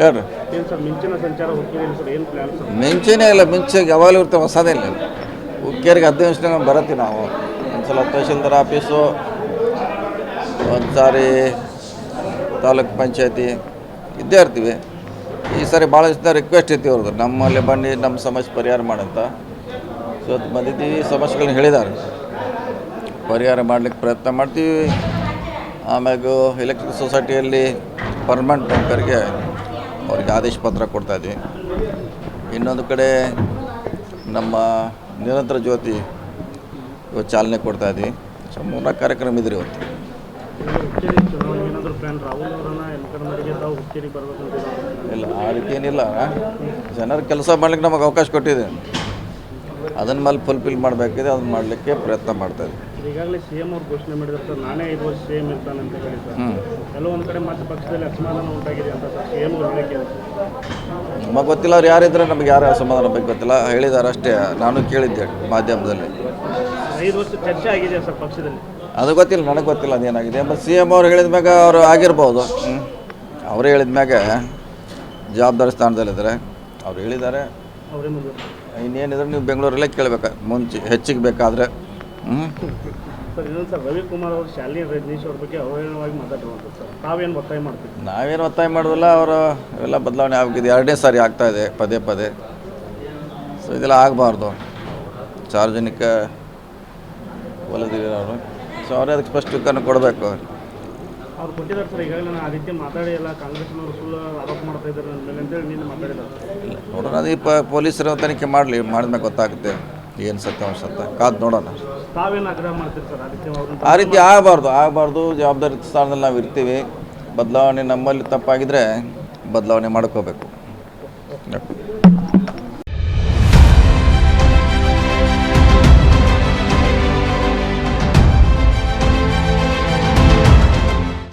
Sir ಮಿಂಚಿನ ಇಲ್ಲ ಮಿಂಚಿಗೆ ಯಾವಾಗಲೂ ಇರ್ತೇವೆ ಹೊಸದೇ ಇಲ್ಲ. ಉಕ್ಕೇರಿಗೆ ಹದಿನೈದು ವರ್ಷ ಬರತ್ತೀವಿ ನಾವು. ಒಂದ್ಸಲ ತಹಶೀಲ್ದಾರ್ ಆಫೀಸು ಒಂದು ಸಾರಿ ತಾಲೂಕ್ ಪಂಚಾಯತಿ ಇದ್ದೇ ಇರ್ತೀವಿ. ಈ ಸಾರಿ ಭಾಳ ಜನ ರಿಕ್ವೆಸ್ಟ್ ಇತ್ತು ಅವ್ರದ್ದು ನಮ್ಮಲ್ಲಿ ಬನ್ನಿ ನಮ್ಮ ಸಮಸ್ಯೆ ಪರಿಹಾರ ಮಾಡಂತ. ಸೊ ಇವತ್ತು ಬಂದಿದ್ದೀವಿ ಸಮಸ್ಯೆಗಳನ್ನ ಹೇಳಿದ್ದಾರೆ. ಪರಿಹಾರ ಮಾಡಲಿಕ್ಕೆ ಪ್ರಯತ್ನ ಮಾಡ್ತೀವಿ. ಆಮ್ಯಾಗ ಎಲೆಕ್ಟ್ರಿಕ್ ಸೊಸೈಟಿಯಲ್ಲಿ ಪರ್ಮನೆಂಟ್ ಮೆಂಬರ್ಗೆ ಅವ್ರಿಗೆ ಆದೇಶ ಪತ್ರ ಕೊಡ್ತಾ ಇದ್ವಿ. ಇನ್ನೊಂದು ಕಡೆ ನಮ್ಮ ನಿರಂತರ ಜ್ಯೋತಿ ಇವತ್ತು ಚಾಲನೆ ಕೊಡ್ತಾ ಇದ್ವಿ. ಸೊ ಮೂರ್ನಾಲ್ಕು ಕಾರ್ಯಕ್ರಮ ಇದ್ರಿ ಇವತ್ತು. ಇಲ್ಲ, ಆ ರೀತಿ ಏನಿಲ್ಲ. ಜನರ ಕೆಲಸ ಮಾಡ್ಲಿಕ್ಕೆ ನಮಗೆ ಅವಕಾಶ ಕೊಟ್ಟಿದೆ. ಅದನ್ನ ಮೇಲೆ ಫುಲ್ಫಿಲ್ ಮಾಡಬೇಕಿದೆ, ಅದನ್ನ ಮಾಡಲಿಕ್ಕೆ ಪ್ರಯತ್ನ ಮಾಡ್ತಾ ಇದ್ವಿ. ಈಗಾಗಲೇ ಸಿ ಎಂ ಅವ್ರು ಘೋಷಣೆ ಮಾಡಿದ್ರು ಸರ್ ನಾನೇ ಐದು ವರ್ಷ ಸಿ ಎಂ ಇರ್ತಾನೆ ಅಂತ ಹೇಳಿ ಸರ್. ಕೆಲವೊಂದು ಕಡೆ ಮತ್ತೆ ಪಕ್ಷದಲ್ಲಿ ಅಸಮಾಧಾನ ಉಂಟಾಗಿದೆ ಅಂತ ಸರ್ ಸಿ ಎಂ ಅವ್ರು. ನಮಗೆ ಗೊತ್ತಿಲ್ಲ ಅವ್ರು ಯಾರಿದ್ರೆ ನಮಗೆ ಯಾರ ಅಸಮಾಧಾನ ಬಗ್ಗೆ ಗೊತ್ತಿಲ್ಲ. ಹೇಳಿದ್ದಾರೆ ಅಷ್ಟೇ ನಾನು ಕೇಳಿದ್ದೆ ಮಾಧ್ಯಮದಲ್ಲಿ. ಐದು ವರ್ಷ ಚರ್ಚೆ ಆಗಿದೆ ಸರ್ ಪಕ್ಷದಲ್ಲಿ. ಅದು ಗೊತ್ತಿಲ್ಲ ನನಗೆ ಗೊತ್ತಿಲ್ಲ ಅದೇನಾಗಿದೆ ಮತ್ತು ಸಿ ಎಂ ಅವ್ರು ಹೇಳಿದ ಮ್ಯಾಗ ಅವರು ಆಗಿರ್ಬೋದು. ಅವರು ಹೇಳಿದ ಮ್ಯಾಗ ಜವಾಬ್ದಾರಿ ಸ್ಥಾನದಲ್ಲಿದ್ದಾರೆ. ಅವ್ರು ಹೇಳಿದ್ದಾರೆ. ಇನ್ನೇನಿದ್ರೆ ನೀವು ಬೆಂಗಳೂರಲ್ಲೇ ಕೇಳಬೇಕು ಮುಂಚೆ ಹೆಚ್ಚಿಗೆ ಬೇಕಾದರೆ. ರವಿಕುಮಾರ್ ಅವರು ಶಾಲಿನಿ ರಜನೀಶ್ ಅವ್ರ ಬಗ್ಗೆ ಅವಹೇಳನವಾಗಿ ಮಾತಾಡಿರುವಂಥದ್ದು ಸರ್. ತಾವೇನು ಒತ್ತಾಯ ಮಾಡ್ತೀವಿ ನಾವೇನು ಒತ್ತಾಯ ಮಾಡೋದಿಲ್ಲ ಅವರು ಎಲ್ಲ ಬದಲಾವಣೆ ಆಗಿದೆ ಎರಡನೇ ಸಾರಿ ಆಗ್ತಾ ಇದೆ ಪದೇ ಪದೇ. ಸೊ ಇದೆಲ್ಲ ಆಗಬಾರ್ದು. ಸಾರ್ವಜನಿಕ ಒಲದಿರೋರು ಸೊ ಅವರೇ ಅದಕ್ಕೆ ಸ್ಪಷ್ಟೀಕರಣ ಕೊಡಬೇಕು. ಅವ್ರು ಕೊಟ್ಟಿದ್ದಾರೆ ಸರ್ ಈಗಾಗಲೇ ನಾನು ಆ ರೀತಿ ಮಾತಾಡಿ ಎಲ್ಲ ಕಾಂಗ್ರೆಸ್ನವರು ಸುಳ್ಳು ಆರೋಪ ಮಾಡ್ತಾ ಇದ್ದಾರೆ ನನ್ನ ಮೇಲೆ ಅಂತೇಳಿ ನೀನು ಮಾತಾಡಿದ್ದಾರೆ ಇಲ್ಲ ನೋಡೋಣ ಅದೇ ಈ ಪ ಪೊಲೀಸರು ತನಿಖೆ ಮಾಡಲಿ ಮಾಡಿದ್ಮೇಲೆ ಗೊತ್ತಾಗುತ್ತೆ. ಏನು ಸತ್ಯಾಂಶ ಅಂತ ಕಾದು ನೋಡೋಣ. ಆ ರೀತಿ ಅವ್ರನ್ನ ಆ ರೀತಿ ಆಗಬಾರ್ದು ಆಗಬಾರ್ದು. ಜವಾಬ್ದಾರಿ ಸ್ಥಾನದಲ್ಲಿ ನಾವು ಇರ್ತೀವಿ. ಬದಲಾವಣೆ ನಮ್ಮಲ್ಲಿ ತಪ್ಪಾಗಿದ್ದರೆ ಬದಲಾವಣೆ ಮಾಡ್ಕೋಬೇಕು.